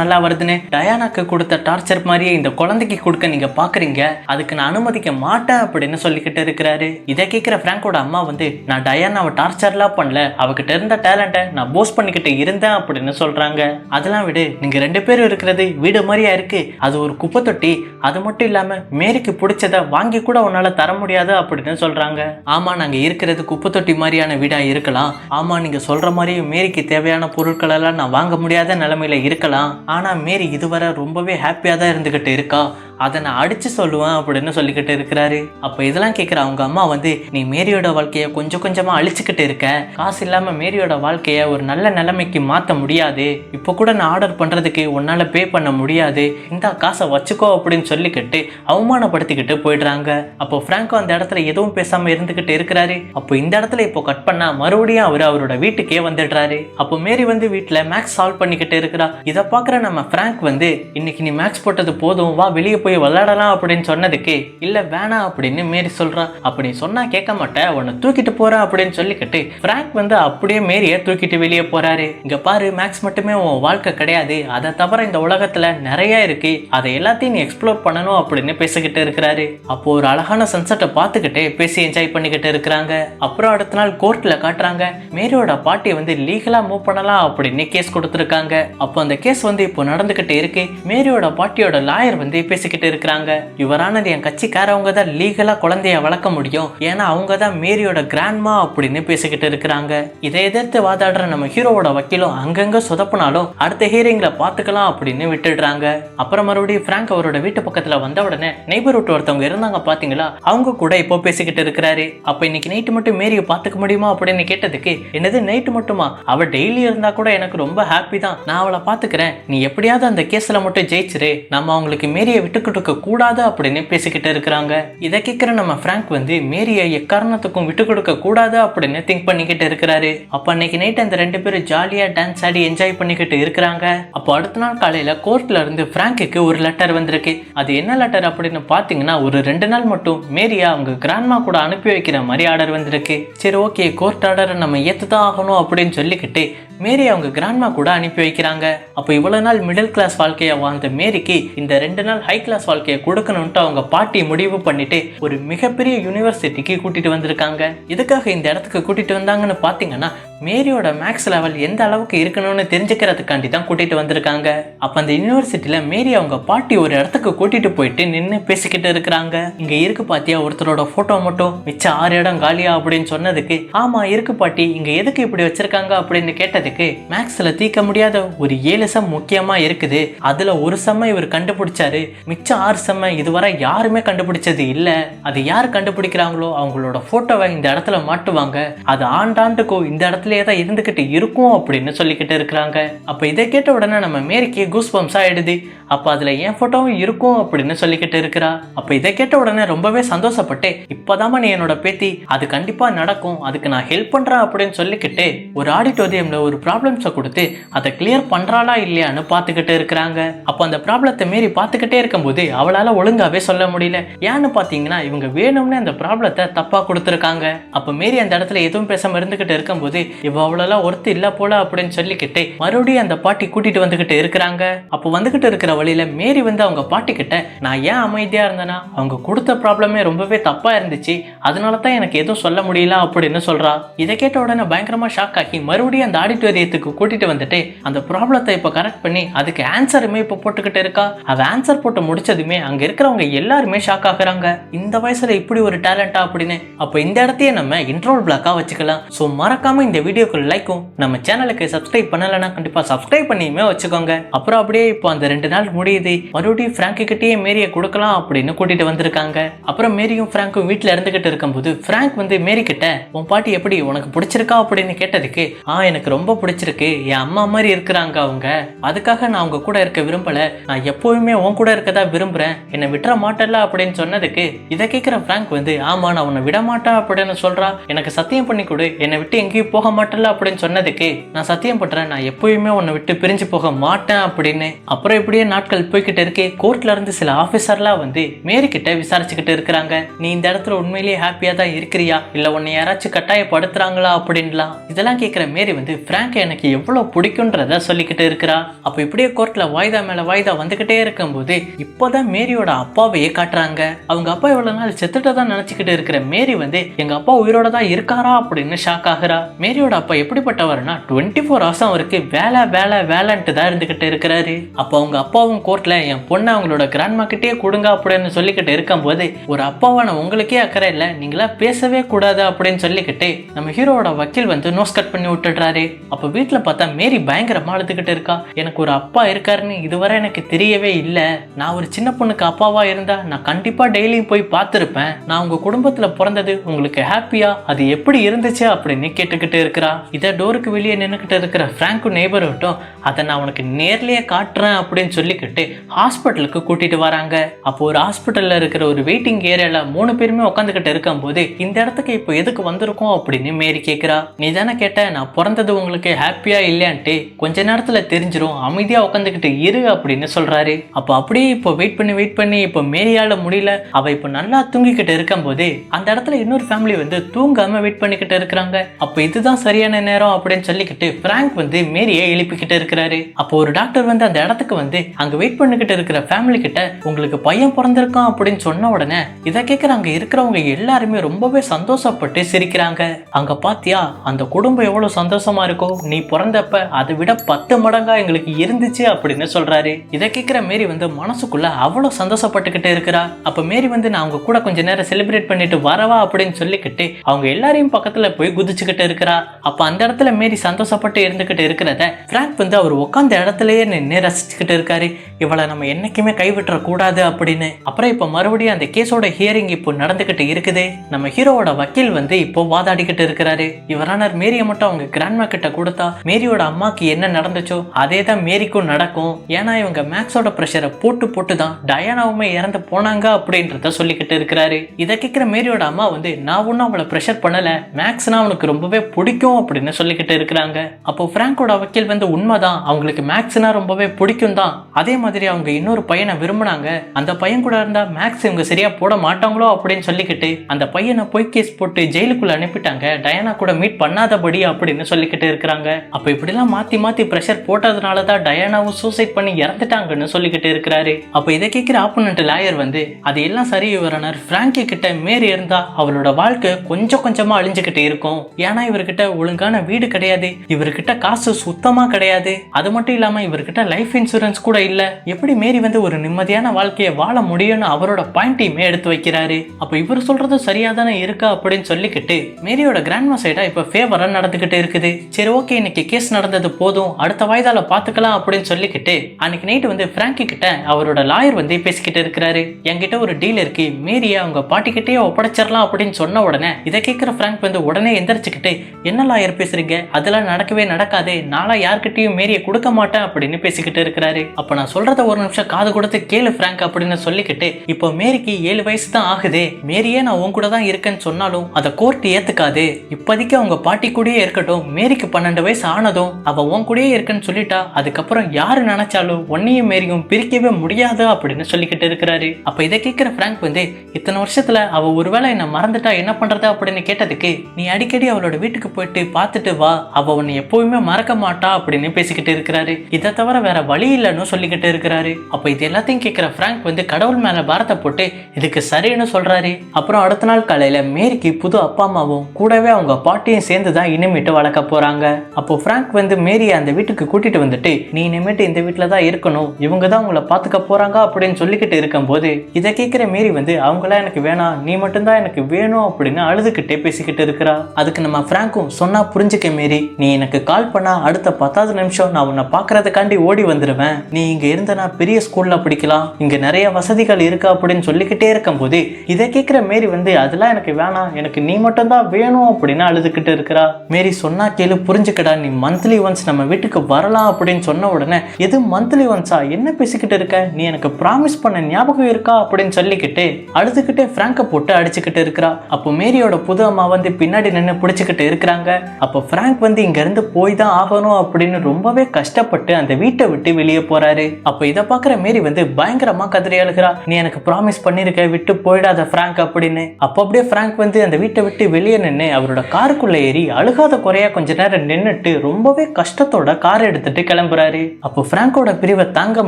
நல்லா வருதுன்னு டயானாக்கு கொடுத்த டார்ச்சர் மாதிரியே இந்த குழந்தைக்கு கொடுக்க நீங்க பாக்குறீங்க அதுக்கு நான் அனுமதிக்க மாட்டேன் அப்படின்னு சொல்லிக்கிட்டு இருக்கிறாரு. இதை கேட்குற ஃப்ராங்கோட அம்மா வந்து நான் டயானாவை டார்ச்சர்லாம் பண்ணல. அவகிட்ட இருந்த டேலண்ட்டை நான் போஸ்ட் பண்ணிக்கிட்டு இருந்தேன் அப்படின்னு சொல்றாங்க. அதெல்லாம் விடு நீங்க ரெண்டு பேரும் இருக்கிறது வீடு மாதிரியா இருக்கு. அது ஒரு குப்பை தொட்டி. அது மட்டும் இல்லாம மேரிக்கு பிடிச்சத வாங்கி கூட உன்னால தர முடியாது அப்படின்னு சொல்றாங்க. ஆமா நாங்க இருக்கிறது குப்பை தொட்டி மாதிரியான வீடா இருக்கலாம். ஆமா நீங்க சொல்ற மாதிரி மேரிக்கு தேவையான பொருட்கள் எல்லாம் நான் வாங்க முடியாத நிலைமையில இருக்கலாம். ஆனா மேரி இதுவரை ரொம்பவே ஹாப்பியா தான் இருந்துகிட்டு இருக்கா. அதை நான் அடிச்சு சொல்லுவேன் அப்படின்னு சொல்லிக்கிட்டு இருக்கிறாரு. அப்போ இதெல்லாம் கேட்குற அவங்க அம்மா வந்து நீ மேரியோட வாழ்க்கையை கொஞ்சம் கொஞ்சமாக அழிச்சுக்கிட்டு இருக்க. காசு இல்லாமல் மேரியோட வாழ்க்கையை ஒரு நல்ல நிலைமைக்கு மாற்ற முடியாது. இப்போ கூட நான் ஆர்டர் பண்ணுறதுக்கு உன்னால் பே பண்ண முடியாது. இந்த காசை வச்சுக்கோ அப்படின்னு சொல்லிக்கிட்டு அவமானப்படுத்திக்கிட்டு போயிடுறாங்க. அப்போ ஃப்ராங்கோ அந்த இடத்துல எதுவும் பேசாமல் இருந்துக்கிட்டு இருக்கிறாரு. அப்போ இந்த இடத்துல இப்போ கட் பண்ணா மறுபடியும் அவர் அவரோட வீட்டுக்கே வந்துடுறாரு. அப்போ மேரி வந்து வீட்டில் மேக்ஸ் சால்வ் பண்ணிக்கிட்டு இருக்கிறா. இதை பார்க்குற நம்ம ஃப்ராங்க் வந்து இன்னைக்கு நீ மேக்ஸ் போட்டது போதும் வா வெளியே போய் விளையாடலாம் அப்படின்னு சொன்னதுக்கு இல்லை வேணாம் அப்படின்னு மேரி சொல்கிறா அப்படி சொன்னா கேட்க மாட்டேன் உன்னை தூக்கிட்டு போகிறேன் அப்படின்னு சொல்லிக்கிட்டு ஃப்ராங்க் வந்து அப்படியே மேரியை தூக்கிட்டு வெளியே போறாரு. இங்க பாரு மேக்ஸ் மட்டுமே உன் வாழ்க்கை கிடையாது. அதை தவிர இந்த உலகத்துல நிறைய இருக்கு. அதை எல்லாத்தையும் நீ எக்ஸ்ப்ளோர் பண்ணணும் அப்படின்னு பேசிக்கிட்டு இருக்கிறாரு. அப்போ ஒரு அழகான சன்செட்டை பார்த்துக்கிட்டே பேசி என்ஜாய் பண்ணிக்கிட்டு இருக்கிறாங்க. அப்புறம் அடுத்த நாள் கோர்ட்ல காட்டுறாங்க. மேரியோட பாட்டியை வந்து லீகலா மூவ் பண்ணலாம் அப்படின்னு கேஸ் கொடுத்துருக்காங்க. அப்போ அந்த கேஸ் வந்து இப்போ நடந்துக்கிட்டு இருக்கு. மேரியோட பாட்டியோட லாயர் வந்து பேசிக்கிட்டு இருக்கிறாங்க. இவரானது என் கட்சிக்காரவங்க தான் லீகலா குழந்தைய வளர்க்க முடியும். ஏன்னா அவங்க தான் மேரியோட கிராண்ட்மா அப்படின்னு பேசிக்கிட்டு இருக்கிறாங்க. இதை எதிர்த்து வாதாடுற நம்ம ஹீரோவோட வக்கீலும் அங்கங்க சொதப்பினாலும் அடுத்த ஹீரிங்ல பாத்துக்கலாம் அப்படின்னு விட்டுடுறாங்க. அப்புறம் மறுபடியும் பிராங்க் அவரோட வீட்டு பக்கத்துல வந்த உடனே நெய்பர்ஹுட் ஒருத்தவங்க இருந்தாங்க பாத்தீங்களா? அவங்க கூட இப்போ பேசிக்கிட்டு இருக்கிறாரு. அப்ப இன்னைக்கு நைட்டு மட்டும் மேரியை பாத்துக்க முடியுமா அப்படின்னு கேட்டதுக்கு என்னது நைட்டு மட்டுமா? அவ டெய்லி இருந்தா கூட எனக்கு ரொம்ப ஹாப்பி தான். நான் அவளை பாத்துக்கிறேன் நீ எப்படியாவது அந்த கேஸ்ல மட்டும் ஜெயிச்சிரு. நம்ம அவங்களுக்கு மேரியை விட்டு கொடுக்க கூடாது அப்படின்னு பேசிக்கிட்டு இருக்கிறாங்க. இதை கேட்குற நம்ம ஃப்ராங்க் வந்து மேரியை எக்காரணத்துக்கும் விட்டு கொடுக்க கூடாது அப்படின்னு திங்க் பண்ணிக்கிட்டு இருக்கிறாரு. அப்போ அன்னைக்கு நைட் அந்த ரெண்டு பேரும் ஜாலியா டான்ஸ் ஆடி என்ஜாய் பண்ணிக்கிட்டு இருக்கிறாங்க. அப்போ அடுத்த நாள் காலையில கோர்ட்ல இருந்து ஃப்ராங்குக்கு ஒரு லெட்டர் வந்திருக்கு. அது என்ன லெட்டர் அப்படின்னு பாத்தீங்கன்னா ஒரு ரெண்டு நாள் மட்டும் மேரியா அவங்க கிராண்ட்மா கூட அனுப்பி வைக்கிற மாதிரி ஆர்டர் வந்திருக்கு. சரி ஓகே கோர்ட் ஆர்டரை நம்ம ஏத்துதான் ஆகணும் அப்படின்னு சொல்லிக்கிட்டு மேரி அவங்க கிராண்ட்மா கூட அனுப்பி வைக்கிறாங்க. அப்போ இவ்வளவு நாள் மிடில் கிளாஸ் வாழ்க்கையை வாழ்ந்த மேரிக்கு இந்த ரெண்டு நாள் ஹை கிளாஸ் வாழ்க்கையை கொடுக்கணும்ட்டு அவங்க பாட்டி முடிவு பண்ணிட்டு ஒரு மிகப்பெரிய யூனிவர்சிட்டிக்கு கூட்டிட்டு வந்திருக்காங்க. இதுக்காக இந்த இடத்துக்கு கூட்டிட்டு வந்தாங்கன்னு பாத்தீங்கன்னா மேரியோட மேக்ஸ் லெவல் எந்த அளவுக்கு இருக்கணும்னு தெரிஞ்சுக்கிறதுக்காண்டி தான் கூட்டிட்டு வந்திருக்காங்க. அப்போ அந்த யூனிவர்சிட்டியில் மேரி அவங்க பாட்டி ஒரு இடத்துக்கு கூட்டிட்டு போயிட்டு நின்று பேசிக்கிட்டு இருக்கிறாங்க. இங்க இருக்கு பாத்தியா ஒருத்தரோட ஃபோட்டோ மட்டும். மிச்ச ஆறு இடம் காலியா அப்படின்னு சொன்னதுக்கு ஆமா இருக்கு பாட்டி இங்க எதுக்கு இப்படி வச்சிருக்காங்க அப்படின்னு கேட்டதுக்கு மேக்ஸ்ல தீர்க்க முடியாத ஒரு ஏழு சம் முக்கியமா இருக்குது. அதுல ஒரு செம்ம இவர் கண்டுபிடிச்சாரு. மிச்சம் ஆறு செம்ம இதுவரை யாருமே கண்டுபிடிச்சது இல்ல. அது யார் கண்டுபிடிக்கிறாங்களோ அவங்களோட ஃபோட்டோவை இந்த இடத்துல மாட்டுவாங்க. அது ஆண்டாண்டுக்கோ இந்த இடத்துல இடத்துலயே தான் இருந்துகிட்டு இருக்கும் அப்படின்னு சொல்லிக்கிட்டு இருக்கிறாங்க. அப்போ இதை கேட்ட உடனே நம்ம மேரிக்கு கூஸ் பம்ஸ் ஆயிடுது. அப்போ அதில் என் ஃபோட்டோவும் இருக்கும் அப்படின்னு சொல்லிக்கிட்டு இருக்கிறா. அப்போ இதை கேட்ட உடனே ரொம்பவே சந்தோஷப்பட்டு இப்போதாம்மா நீ என்னோட பேத்தி. அது கண்டிப்பாக நடக்கும். அதுக்கு நான் ஹெல்ப் பண்ணுறேன் அப்படின்னு சொல்லிக்கிட்டு ஒரு ஆடிட்டோரியமில் ஒரு ப்ராப்ளம்ஸை கொடுத்து அதை கிளியர் பண்ணுறாளா இல்லையான்னு பார்த்துக்கிட்டு இருக்கிறாங்க. அப்போ அந்த ப்ராப்ளத்தை மீறி பார்த்துக்கிட்டே இருக்கும்போது அவளால் ஒழுங்காகவே சொல்ல முடியல. ஏன்னு பார்த்தீங்கன்னா இவங்க வேணும்னு அந்த ப்ராப்ளத்தை தப்பாக கொடுத்துருக்காங்க. அப்போ மீறி அந்த இடத்துல எதுவும் பேசாமல் இருந்துக்கிட்டு இருக்கும்போது இவ அவ்வளோலாம் ஒருத்தர் இல்ல போல அப்படின்னு சொல்லிக்கிட்டு மறுபடியும் அந்த பாட்டி கூட்டிட்டு வந்துகிட்டு இருக்கிறாங்க. அப்போ வந்துகிட்டு இருக்கிற வழியில மேரி வந்து அவங்க பாட்டி கிட்ட நான் ஏன் அமைதியா இருந்தேனா? அவங்க கொடுத்த ப்ராப்ளமே ரொம்பவே தப்பா இருந்துச்சு. அதனால தான் எனக்கு எதுவும் சொல்ல முடியல அப்படின்னு சொல்றா. இதை கேட்ட உடனே பயங்கரமா ஷாக் ஆகி மறுபடியும் அந்த ஆடிட்டோரியத்துக்கு கூட்டிட்டு வந்துட்டு அந்த ப்ராப்ளத்தை இப்போ கரெக்ட் பண்ணி அதுக்கு ஆன்சருமே இப்போ போட்டுக்கிட்டு இருக்கா? அவ ஆன்சர் போட்டு முடிச்சதுமே அங்க இருக்கிறவங்க எல்லாருமே ஷாக் ஆகுறாங்க. இந்த வயசுல இப்படி ஒரு டேலண்டா அப்படின்னு. அப்போ இந்த இடத்தையே நம்ம இன்ட்ரோல் பிளாக்கா வச்சுக்கலாம். ஸோ மறக்காம இந்த வீடியோக்கு லைக்கும் நம்ம சேனலுக்கு சப்ஸ்கிரைப் பண்ணலைன்னா கண்டிப்பா சப்ஸ்கிரைப் பண்ணியுமே வச்சுக்கோங்க. அப்புறம் அப்படியே இப்போ அந்த ரெண்டு நாள் முடியுது. மறுபடியும் ஃப்ராங்க்கு கிட்டேயே மேரியை கொடுக்கலாம் அப்படின்னு கூட்டிட்டு வந்திருக்காங்க. அப்புறம் மேரியும் ஃப்ராங்கும் வீட்டில் இருந்துகிட்டு இருக்கும்போது ஃப்ராங்க் வந்து மேரி கிட்ட உன் பாட்டி எப்படி உனக்கு பிடிச்சிருக்கா? அப்படின்னு கேட்டதுக்கு ஆ எனக்கு ரொம்ப பிடிச்சிருக்கு. என் அம்மா மாதிரி இருக்கிறாங்க அவங்க. அதுக்காக நான் அவங்க கூட இருக்க விரும்பல. நான் எப்பவுமே உன் கூட இருக்கதா விரும்புறேன். என்னை விட்டுற மாட்டல அப்படின்னு சொன்னதுக்கு இதை கேட்குற ஃப்ராங்க் வந்து ஆமா நான் உன்னை விட மாட்டேன் அப்படின்னு சொல்றா. எனக்கு சத்தியம் பண்ணி கொடு. என்னை விட்டு எங்கேயும் போக மாட்டல அப்படின்னு சொன்னதுக்கு நான் சத்தியம் பண்றேன். நான் எப்பயுமே உன்னை விட்டு பிரிஞ்சு போக மாட்டேன் அப்படின்னு. அப்புறம் இப்படியே நாட்கள் போய்கிட்டு இருக்கு. கோர்ட்ல இருந்து சில ஆபீசர்லாம் வந்து மேரி கிட்ட விசாரிச்சுக்கிட்டு இருக்கிறாங்க. நீ இந்த இடத்துல உண்மையிலேயே ஹாப்பியா தான் இருக்கிறியா? இல்ல உன்னை யாராச்சும் கட்டாயப்படுத்துறாங்களா அப்படின்லாம்? இதெல்லாம் கேட்குற மேரி வந்து ஃப்ராங்க் எனக்கு எவ்வளவு பிடிக்குன்றத சொல்லிக்கிட்டு இருக்கிறா. அப்போ இப்படியே கோர்ட்ல வாய்தா மேல வாய்தா வந்துகிட்டே இருக்கும்போது இப்போதான் மேரியோட அப்பாவையே காட்டுறாங்க. அவங்க அப்பா இவ்வளவு நாள் செத்துட்டதான் நினைச்சுக்கிட்டு இருக்கிற மேரி வந்து எங்க அப்பா உயிரோட தான் இருக்காரா? அப்படின்னு ஷாக் ஆகுறா. மேரி மேரியோட அப்பா எப்படிப்பட்டவர்னா டுவெண்ட்டி ஃபோர் ஹவர்ஸ் அவருக்கு வேலை வேலை வேலைன்ட்டு தான் இருந்துகிட்டு இருக்கிறாரு. அப்போ அவங்க அப்பாவும் கோர்ட்ல என் பொண்ணை அவங்களோட கிராண்ட்மா கிட்டே கொடுங்க அப்படின்னு சொல்லிக்கிட்டு இருக்கும்போது ஒரு அப்பாவான உங்களுக்கே அக்கறை இல்லை நீங்களா பேசவே கூடாது அப்படின்னு சொல்லிக்கிட்டு நம்ம ஹீரோவோட வக்கீல் வந்து நோஸ் கட் பண்ணி விட்டுடுறாரு. அப்போ வீட்டில் பார்த்தா மேரி பயங்கரமா அழுதுகிட்டு இருக்கா. எனக்கு ஒரு அப்பா இருக்காருன்னு இதுவரை எனக்கு தெரியவே இல்லை. நான் ஒரு சின்ன பொண்ணுக்கு அப்பாவா இருந்தா நான் கண்டிப்பா டெய்லியும் போய் பார்த்துருப்பேன். நான் உங்க குடும்பத்தில் பிறந்தது உங்களுக்கு ஹாப்பியா அது எப்படி இருந்துச்சு அப்படின்னு கேட்டுக்கிட்டு இருக்கிறா? இதை டோருக்கு வெளியே நின்றுக்கிட்டு இருக்கிற ஃப்ராங்கு நெய்பர்ஹுட்டும் அதை நான் உனக்கு நேர்லேயே காட்டுறேன் அப்படின்னு சொல்லிக்கிட்டு ஹாஸ்பிட்டலுக்கு கூட்டிட்டு வராங்க. அப்போ ஒரு ஹாஸ்பிட்டல்ல இருக்கிற ஒரு வெயிட்டிங் ஏரியால மூணு பேருமே உட்காந்துக்கிட்டு இருக்கும்போது இந்த இடத்துக்கு இப்போ எதுக்கு வந்திருக்கோம் அப்படின்னு மேரி கேட்குறா நீ தானே கேட்ட நான் பிறந்தது உங்களுக்கு ஹாப்பியா இல்லையான்ட்டு கொஞ்ச நேரத்தில் தெரிஞ்சிடும் அமைதியாக உட்காந்துக்கிட்டு இரு அப்படின்னு சொல்றாரு. அப்போ அப்படியே இப்போ வெயிட் பண்ணி வெயிட் பண்ணி இப்போ மேரியால முடியல. அவ இப்போ நல்லா தூங்கிக்கிட்டு இருக்கும்போது அந்த இடத்துல இன்னொரு ஃபேமிலி வந்து தூங்காம வெயிட் பண்ணிக்கிட்டு இருக்கிறாங்க. அப்போ இதுதான் சரியான நேரம் அப்படின்னு சொல்லிக்கிட்டு பிராங்க் வந்து மேரியை எழுப்பிக்கிட்டு இருக்கிறாரு. அப்போ ஒரு டாக்டர் வந்து அந்த இடத்துக்கு வந்து அங்க வெயிட் பண்ணிக்கிட்டு இருக்கிற ஃபேமிலி கிட்ட உங்களுக்கு பையன் பிறந்திருக்கான் அப்படின்னு சொன்ன உடனே இதை கேட்குற அங்க இருக்கிறவங்க எல்லாருமே ரொம்பவே சந்தோஷப்பட்டு சிரிக்கிறாங்க. அங்க பாத்தியா? அந்த குடும்பம் எவ்வளவு சந்தோஷமா இருக்கோ? நீ பிறந்தப்ப அதை விட பத்து மடங்கா எங்களுக்கு இருந்துச்சு அப்படின்னு சொல்றாரு. இதை கேட்குற மேரி வந்து மனசுக்குள்ள அவ்வளவு சந்தோஷப்பட்டுக்கிட்டு இருக்கிறா. அப்ப மேரி வந்து நான் அவங்க கூட கொஞ்ச நேரம் செலிப்ரேட் பண்ணிட்டு வரவா? அப்படின்னு சொல்லிக்கிட்டு அவங்க எல்லாரையும் பக்கத்துல போய் குதிச்சுக்கிட்டு இருக்கிறா. அப்ப அந்த இடத்துல மேரி சந்தோஷப்பட்டு இருந்துகிட்டு இருக்கிறத ஃப்ராங்க் வந்து அவர் உட்காந்த இடத்துலயே நின்று ரசிச்சுக்கிட்டு இருக்காரு. இவளை நம்ம என்னைக்குமே கைவிட்டுறக்கூடாது அப்படின்னு. அப்புறம் இப்போ மறுபடியும் அந்த கேஸோட ஹியரிங் இப்போ நடந்துக்கிட்டு இருக்குது. நம்ம ஹீரோவோட வக்கீல் வந்து இப்போ வாதாடிக்கிட்டு இருக்கிறாரு. இவரானார் மேரியை மட்டும் அவங்க கிராண்ட்மா கிட்ட கொடுத்தா மேரியோட அம்மாக்கு என்ன நடந்துச்சோ அதே தான் மேரிக்கும் நடக்கும். ஏன்னா இவங்க மேக்ஸோட ப்ரெஷரை போட்டு போட்டு தான் டயானாவுமே இறந்து போனாங்க அப்படின்றத சொல்லிக்கிட்டு இருக்கிறாரு. இதை கேட்குற மேரியோட அம்மா வந்து நான் ஒன்றும் அவளை ப்ரெஷர் பண்ணல. மேக்ஸ்னா அவனுக்கு ரொம்பவே பிடிக்கும். பிடிக்கும் அப்படின்னு சொல்லிக்கிட்டு இருக்கிறாங்க. அப்போ ஃப்ராங்கோட வக்கீல் வந்து உண்மைதான். அவங்களுக்கு மேக்ஸ்னா ரொம்பவே பிடிக்கும் தான் அதே மாதிரி அவங்க இன்னொரு பையனை விரும்பினாங்க. அந்த பையன் கூட இருந்தா மேக்ஸ் இவங்க சரியா போட மாட்டாங்களோ அப்படின்னு சொல்லிக்கிட்டு அந்த பையனை பொய் கேஸ் போட்டு ஜெயிலுக்குள்ள அனுப்பிட்டாங்க. டயானா கூட மீட் பண்ணாதபடி அப்படின்னு சொல்லிக்கிட்டு இருக்கிறாங்க. அப்ப இப்படிலாம் மாத்தி மாத்தி ப்ரெஷர் போட்டதுனால தான் டயானாவும் சூசைட் பண்ணி இறந்துட்டாங்கன்னு சொல்லிக்கிட்டு இருக்கிறாரு. அப்ப இதை கேட்கிற ஆப்போனண்ட் லாயர் வந்து அது எல்லாம் சரி யுவரனர் பிராங்கி கிட்ட மேரி இருந்தா அவளோட வாழ்க்கை கொஞ்சம் கொஞ்சமா அழிஞ்சுக்கிட்டு இருக்கும். ஏன்னா இவர்கிட்ட ஒழுங்கான வீடு கிடையாது. இவர்கிட்ட காசு சுத்தமா கிடையாது. அது மட்டும் இல்லாம இவர்கிட்ட லைஃப் இன்சூரன்ஸ் கூட இல்ல. எப்படி மேரி வந்து ஒரு நிம்மதியான வாழ்க்கையை வாழ முடியும்னு அவரோட பாயிண்டையுமே எடுத்து வைக்கிறாரு. அப்ப இவர் சொல்றது சரியா தானே இருக்கா அப்படின்னு சொல்லிக்கிட்டு மேரியோட கிராண்ட்மா சைடா இப்ப ஃபேவரா நடந்துகிட்டு இருக்குது. சரி ஓகே இன்னைக்கு கேஸ் நடந்தது போதும். அடுத்த வாய்தால பாத்துக்கலாம் அப்படின்னு சொல்லிக்கிட்டு அன்னைக்கு நைட் வந்து பிராங்கி கிட்ட அவரோட லாயர் வந்து பேசிக்கிட்டு இருக்கிறாரு. என்கிட்ட ஒரு டீல் இருக்கு. மேரியை அவங்க கிட்டேயே ஒப்படைச்சிடலாம் அப்படின்னு சொன்ன உடனே இதை கேட்கிற பிராங்க் வந்து உடனே எந்திரிச்சுக்கிட்டு என்ன லாயர் பேசுறீங்க? அதெல்லாம் நடக்கவே நடக்காது. நாளா யார்கிட்டயும் மேரிய கொடுக்க மாட்டேன் அப்படின்னு பேசிக்கிட்டு இருக்கிறாரு. அப்ப நான் சொல்றத ஒரு நிமிஷம் காது கொடுத்து கேளு பிராங்க் அப்படின்னு சொல்லிக்கிட்டு இப்போ மேரிக்கு ஏழு வயசு தான் ஆகுது. மேரியே நான் உன் கூட தான் இருக்கேன்னு சொன்னாலும் அதை கோர்ட் ஏத்துக்காது. இப்போதைக்கு அவங்க பாட்டி கூடயே இருக்கட்டும். மேரிக்கு பன்னெண்டு வயசு ஆனதும் அவ உன் கூடயே இருக்கேன்னு சொல்லிட்டா அதுக்கப்புறம் யாரு நினைச்சாலும் ஒன்னையும் மேரியும் பிரிக்கவே முடியாது அப்படின்னு சொல்லிக்கிட்டு இருக்கிறாரு. அப்ப இதை கேட்கிற பிராங்க் வந்து இத்தனை வருஷத்துல அவ ஒருவேளை என்ன மறந்துட்டா என்ன பண்றது? அப்படின்னு கேட்டதுக்கு நீ அடிக்கடி அவளோட வீட்டுக்கு போயிட்டு பார்த்துட்டு வா. அவ உன்னை எப்பவுமே மறக்க மாட்டா அப்படின்னு பேசிக்கிட்டு இருக்கிறாரு. இதை தவிர வேற வழி இல்லைன்னு சொல்லிக்கிட்டு இருக்கிறாரு. அப்ப இது எல்லாத்தையும் கேட்கிற ஃப்ராங்க் வந்து கடவுள் மேல பாரத்தை போட்டு இதுக்கு சரின்னு சொல்றாரு. அப்புறம் அடுத்த நாள் காலையில மேரிக்கு புது அப்பா அம்மாவும் கூடவே அவங்க பாட்டியும் சேர்ந்து தான் இனிமேட்டு வளர்க்க போறாங்க. அப்போ ஃப்ராங்க் வந்து மேரியை அந்த வீட்டுக்கு கூட்டிட்டு வந்துட்டு நீ இனிமேட்டு இந்த வீட்டில் தான் இருக்கணும். இவங்க தான் உங்களை பார்த்துக்க போறாங்க அப்படின்னு சொல்லிக்கிட்டு இருக்கும்போது இதை கேட்குற மேரி வந்து அவங்களாம் எனக்கு வேணாம். நீ மட்டும்தான் எனக்கு வேணும் அப்படின்னு அழுதுகிட்டே பேசிக்கிட்டு இருக்கிறா. அதுக்கு நம்ம ஃப்ராங்கும் சொன்னா புரிஞ்சுக்க மேரி நீ எனக்கு கால் பண்ணா அடுத்த பத்தாவது நிமிஷம் நான் உன்னை பார்க்கறதுக்காண்டி ஓடி வந்துடுவேன் நீ இங்கே இருந்தனா பெரிய ஸ்கூலில் படிக்கலாம். இங்கே நிறைய வசதிகள் இருக்கு அப்படின்னு சொல்லிக்கிட்டே இருக்கும் போது இதை கேட்குற மேரி வந்து அதெல்லாம் எனக்கு வேணாம். எனக்கு நீ மட்டும்தான் வேணும் அப்படின்னு அழுதுகிட்டு இருக்கிறா. மேரி சொன்னா கேளு புரிஞ்சுக்கடா. நீ மந்த்லி ஒன்ஸ் நம்ம வீட்டுக்கு வரலாம் அப்படின்னு சொன்ன உடனே எது மந்த்லி ஒன்ஸா என்ன பேசிக்கிட்டு இருக்க? நீ எனக்கு ப்ராமிஸ் பண்ண ஞாபகம் இருக்கா? அப்படின்னு சொல்லிக்கிட்டு அழுதுகிட்டே ஃப்ராங்கை போட்டு அடிச்சுக்கிட்டு இருக்கிறா. அப்போ மேரியோட புது அம்மா வந்து பின்னாடி நின்று பிடிச்சிக்கிட்டு இருக்கிறாங்க. அப்போ ஃப்ராங்க் வந்து இங்க இருந்து போய் தான் ஆகணும் அப்படின்னு ரொம்பவே கஷ்டப்பட்டு அந்த வீட்டை விட்டு வெளியே போறாரு. அப்போ இதை பார்க்குற மாரி வந்து பயங்கரமா கதறி அழுகிறா. நீ எனக்கு ப்ராமிஸ் பண்ணிருக்க விட்டு போயிடாத ஃப்ராங்க் அப்படின்னு. அப்போ அப்படியே ஃப்ராங்க் வந்து அந்த வீட்டை விட்டு வெளியே நின்று அவரோட காருக்குள்ளே ஏறி அழுகாத குறையா கொஞ்ச நேரம் நின்றுட்டு ரொம்பவே கஷ்டத்தோட கார் எடுத்துட்டு கிளம்புறாரு. அப்போ ஃப்ராங்கோட பிரிவை தாங்க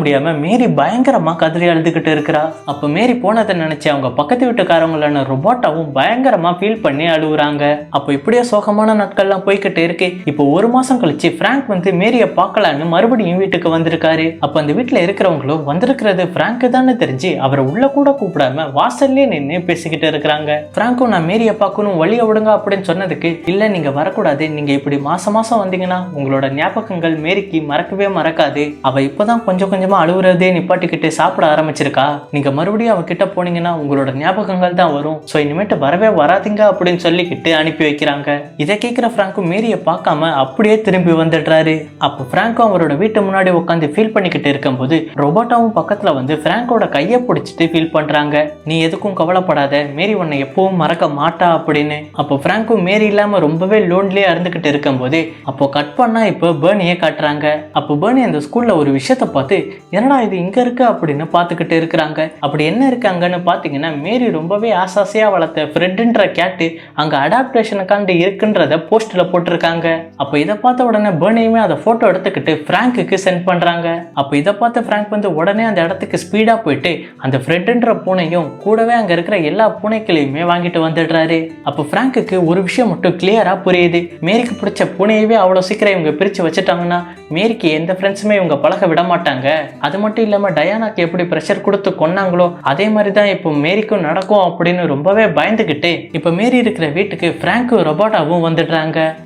முடியாம மேரி பயங்கரமா கதறி அழுதுகிட்டு இருக்கிறா. அப்போ மேரி போனதை நினைச்சு அவங்க பக்கத்து வீட்டுக்காரங்களான ரொபோட்டாவும் பயங்கரமா ஃபீல் பண்ணி அழுகுறாங்க அப்போ இப்படியே சோகமான நாட்கள்லாம் போய்கிட்டு இருக்கு. இப்போ ஒரு மாசம் கழிச்சு ஃப்ராங்க் வந்து மேரியை பார்க்கலான்னு மறுபடியும் வீட்டுக்கு வந்திருக்காரு. அப்போ அந்த வீட்டில் இருக்கிறவங்களும் வந்திருக்கிறது பிராங்க் தானே தெரிஞ்சு அவரை உள்ள கூட கூப்பிடாம வாசல்லே நின்று பேசிக்கிட்டு இருக்கிறாங்க. பிராங்கும் நான் மேரியை பார்க்கணும் வழியை விடுங்க அப்படின்னு சொன்னதுக்கு இல்லை நீங்க வரக்கூடாது. நீங்க இப்படி மாசம் மாசம் வந்தீங்கன்னா உங்களோட ஞாபகங்கள் மேரிக்கு மறக்கவே மறக்காது. அவ இப்பதான் கொஞ்சம் கொஞ்சமா அழுகுறதே நிப்பாட்டிக்கிட்டு சாப்பிட ஆரம்பிச்சிருக்கா. நீங்க மறுபடியும் அவகிட்ட போனீங்கன்னா உங்களோட ஞாபகங்கள் தான் வரும். ஸோ இனிமேட்டு வரவே வராதீங்க அப்படின்னு சொல்லிக்கிட்டு அனுப்பி வைக்கிறாங்க. இதை சீக்கிரம் ஃப்ராங்கும் மேரியை பார்க்காம அப்படியே திரும்பி வந்துடுறாரு. அப்போ ஃப்ராங்கோ அவரோட வீட்டு முன்னாடி உட்காந்து ஃபீல் பண்ணிக்கிட்டு இருக்கும்போது ரொபோட்டாவும் பக்கத்தில் வந்து ஃப்ராங்கோட கையை பிடிச்சிட்டு ஃபீல் பண்ணுறாங்க நீ எதுக்கும் கவலைப்படாத மேரி உன்னை எப்பவும் மறக்க மாட்டா அப்படின்னு. அப்போ ஃப்ராங்கும் மேரி இல்லாமல் ரொம்பவே லோன்லியாக இருந்துக்கிட்டு இருக்கும்போது அப்போ கட் பண்ணால் இப்போ பேர்னியை காட்டுறாங்க. அப்போ பேர்னி அந்த ஸ்கூலில் ஒரு விஷயத்த பார்த்து என்னடா இது இங்கே இருக்கு? அப்படின்னு பார்த்துக்கிட்டு இருக்கிறாங்க. அப்படி என்ன இருக்காங்கன்னு பார்த்தீங்கன்னா மேரி ரொம்பவே ஆசாசியா வளர்த்த ஃப்ரெட்டுன்ற கேட்டு அங்கே அடாப்டேஷனுக்காண்டி இருக்குன்றத போஸ்ட்ல போட்டிருக்காங்க. அப்போ இதை பார்த்த உடனே பேர்னியுமே அதை போட்டோ எடுத்துக்கிட்டு ஃப்ராங்குக்கு சென்ட் பண்றாங்க. அப்போ இதை பார்த்த ஃப்ராங்க் வந்து உடனே அந்த இடத்துக்கு ஸ்பீடா போயிட்டு அந்த ஃப்ரெண்டுன்ற பூனையும் கூடவே அங்க இருக்கிற எல்லா பூனைகளையுமே வாங்கிட்டு வந்துடுறாரு. அப்போ ஃப்ராங்க்குக்கு ஒரு விஷயம் மட்டும் கிளியரா புரியுது. மேரிக்கு பிடிச்ச பூனையவே அவ்வளோ சீக்கிரம் இவங்க பிரிச்சு வச்சுட்டாங்கன்னா மேரிக்கு எந்த ஃப்ரெண்ட்ஸுமே இவங்க பழக விட மாட்டாங்க. அது மட்டும் இல்லாம டயானாக்கு எப்படி ப்ரெஷர் கொடுத்து கொன்னாங்களோ அதே மாதிரி தான் இப்போ மேரிக்கும் நடக்கும் அப்படின்னு ரொம்பவே பயந்துக்கிட்டு இப்போ மேரி இருக்கிற வீட்டுக்கு ஃப்ராங்கும் ரொபாட்டாவும் வந்துடுறாங்க.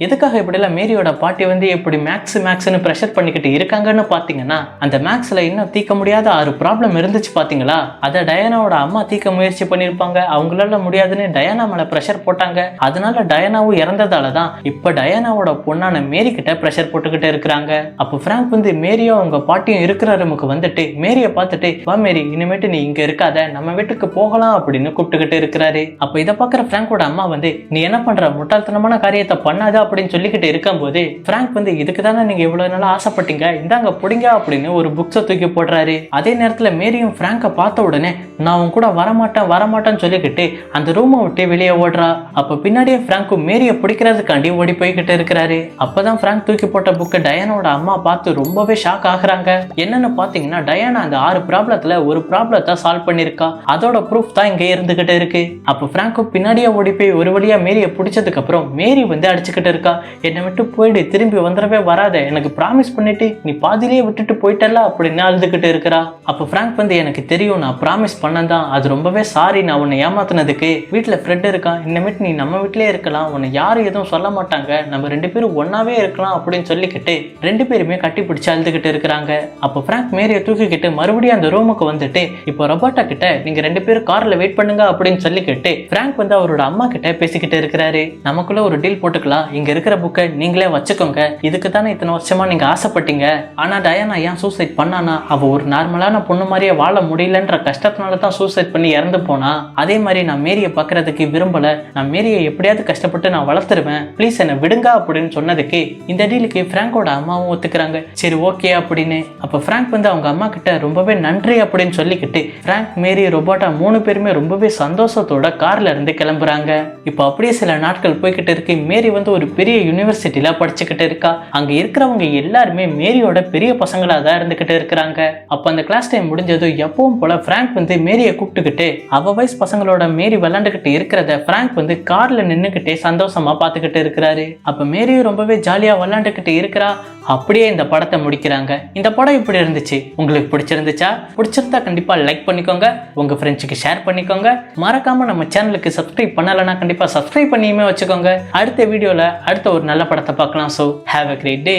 எதுக்காக இப்படிலாம் மேரியோட பாட்டி வந்து எப்படி மேக்ஸ் மேக்ஸ்னு ப்ரெஷர் பண்ணிக்கிட்டு இருக்காங்கன்னு பார்த்தீங்கன்னா அந்த மேக்ஸில் இன்னும் தீக்க முடியாத ஆறு ப்ராப்ளம் இருந்துச்சு பார்த்தீங்களா அதை டயானாவோட அம்மா தீர்க்க முயற்சி பண்ணியிருப்பாங்க. அவங்களால முடியாதுன்னு டயானா மேல ப்ரெஷர் போட்டாங்க. அதனால டயானாவும் இறந்ததால தான் இப்போ டயானாவோட பொண்ணான மேரி கிட்ட ப்ரெஷர் போட்டுக்கிட்டு இருக்கிறாங்க. அப்போ ஃப்ராங்க் வந்து மேரியும் அவங்க பாட்டியும் இருக்கிற ரூமுக்கு வந்துட்டு மேரியை பார்த்துட்டு வா மேரி இனிமேட்டு நீ இங்க இருக்காத நம்ம வீட்டுக்கு போகலாம் அப்படின்னு கூப்பிட்டுக்கிட்டு இருக்கிறாரு. அப்போ இதை பார்க்குற ஃப்ராங்கோட அம்மா வந்து நீ என்ன பண்ற? முட்டாள்தனமான காரியத்தை பண்ணாத அப்படின்னு சொல்லிக்கிட்டு இருக்கும்போது ஃப்ராங்க் வந்து இதுக்கு தானே நீங்க இவ்வளவு நாளாக ஆசைப்பட்டீங்க? இந்தாங்க பிடிங்க அப்படின்னு ஒரு புக்ஸை தூக்கி போடுறாரு. அதே நேரத்துல மேரியும் ஃப்ராங்கை பார்த்த உடனே நான் உன் கூட வரமாட்டேன் வரமாட்டேன்னு சொல்லிக்கிட்டு அந்த ரூமை விட்டு வெளியே ஓடுறா. அப்ப பின்னாடியே ஃப்ராங்க்கும் மேரியை பிடிக்கிறதுக்காண்டி ஓடி போய்கிட்டு இருக்கிறாரு. அப்பதான் ஃப்ராங்க் தூக்கி போட்ட புக்கு டயானோட அம்மா பார்த்து ரொம்பவே ஷாக் ஆகுறாங்க. என்னன்னு பாத்தீங்கன்னா டயானா அந்த ஆறு ப்ராப்ளத்துல ஒரு ப்ராப்ளத்தை சால்வ் பண்ணிருக்கா. அதோட ப்ரூஃப் தான் இங்க இருந்துகிட்டு இருக்கு. அப்போ ஃப்ராங்க்கும் பின்னாடியே ஓடி போய் ஒரு வழியா மேரியை பிடிச்சதுக்கு அப்புறம் மேரி வந்து இதை அடிச்சுக்கிட்டு இருக்கா? என்னை விட்டு போயிடு திரும்பி வந்துடவே வராத. எனக்கு ப்ராமிஸ் பண்ணிட்டு நீ பாதியிலேயே விட்டுட்டு போயிட்டல அப்படின்னு அழுதுகிட்டு இருக்கிறா. அப்போ ஃப்ராங்க் வந்து எனக்கு தெரியும் நான் ப்ராமிஸ் பண்ணதான் அது ரொம்பவே சாரி நான் உன்னை ஏமாத்துனதுக்கு வீட்டில் ஃப்ரெண்ட் இருக்கான் இன்னமேட்டு நீ நம்ம வீட்டிலே இருக்கலாம். உன்னை யாரும் எதுவும் சொல்ல மாட்டாங்க. நம்ம ரெண்டு பேரும் ஒன்னாவே இருக்கலாம் அப்படின்னு சொல்லிக்கிட்டு ரெண்டு பேருமே கட்டி பிடிச்சி அழுதுகிட்டு இருக்கிறாங்க. அப்போ ஃப்ராங்க் மேரியை தூக்கிக்கிட்டு மறுபடியும் அந்த ரூமுக்கு வந்துட்டு இப்போ ரொபோட்டா கிட்ட நீங்க ரெண்டு பேரும் கார்ல வெயிட் பண்ணுங்க அப்படின்னு சொல்லிக்கிட்டு ஃப்ராங்க் வந்து அவரோட அம்மா கிட்ட பேசிக்கிட்டு இருக்கிறாரு. நமக்குள்ள ஒரு டீல் போட்டுக்கலாம். இங்க இருக்கிற புக்கை நீங்களே வச்சுக்கோங்க. இதுக்கு தானே இத்தனை வருஷமா நீங்க ஆசைப்பட்டீங்க? ஆனா டயானா ஏன் சூசைட் பண்ணானா? அவ ஒரு நார்மலான பொண்ணு மாதிரியே வாழ முடியலன்ற கஷ்டத்தினால தான் சூசைட் பண்ணி இறந்து போனா? அதே மாதிரி நான் மேரியை பார்க்கறதுக்கு விரும்பல. நான் மேரியை எப்படியாவது கஷ்டப்பட்டு நான் வளர்த்துருவேன். ப்ளீஸ் என்னை விடுங்க அப்படின்னு சொன்னதுக்கு இந்த டீலுக்கு ஃப்ராங்கோட அம்மாவும் ஒத்துக்கிறாங்க. சரி ஓகே அப்படின்னு. அப்போ ஃப்ராங்க் வந்து அவங்க அம்மா கிட்ட ரொம்பவே நன்றி அப்படின்னு சொல்லிக்கிட்டு ஃப்ராங்க் மேரி ரொபோட்டா மூணு பேருமே ரொம்பவே சந்தோஷத்தோட கார்ல இருந்து கிளம்புறாங்க. இப்போ அப்படியே சில நாட்கள் போய்கிட்டு இருக்கு. மேரி வந்து ஒரு பெரிய யூனிவர்சிட்டியில படிச்சுக்கிட்டு இருக்கா. அங்க இருக்கிறவங்க எல்லாருமே மேரியோட பெரிய பசங்களா தான் இருந்துகிட்டு இருக்கிறாங்க. அப்போ அந்த கிளாஸ் டைம் முடிஞ்சதும் எப்பவும் போல ஃப்ராங்க் வந்து மேரியை கூப்பிட்டுக்கிட்டு அவ வயசு பசங்களோட மேரி விளாண்டுக்கிட்டு இருக்கிறத ஃப்ராங்க் வந்து கார்ல நின்றுக்கிட்டே சந்தோஷமா பார்த்துக்கிட்டு இருக்கிறாரு. அப்ப மேரியும் ரொம்பவே ஜாலியா விளாண்டுக்கிட்டு இருக்கிறா. அப்படியே இந்த படத்தை முடிக்கிறாங்க. இந்த படம் இப்படி இருந்துச்சு? உங்களுக்கு பிடிச்சிருந்துச்சா? பிடிச்சிருந்தா கண்டிப்பா லைக் பண்ணிக்கோங்க. உங்க ஃப்ரெண்ட்ஸுக்கு ஷேர் பண்ணிக்கோங்க. மறக்காம நம்ம சேனலுக்கு சப்ஸ்கிரைப் பண்ணலைன்னா கண்டிப்பா சப்ஸ்கிரைப் பண்ணியுமே வச்சுக்கோங்க. அடுத்த வீடியோல அடுத்த ஒரு நல்ல படத்தை பார்க்கலாம். So have a great day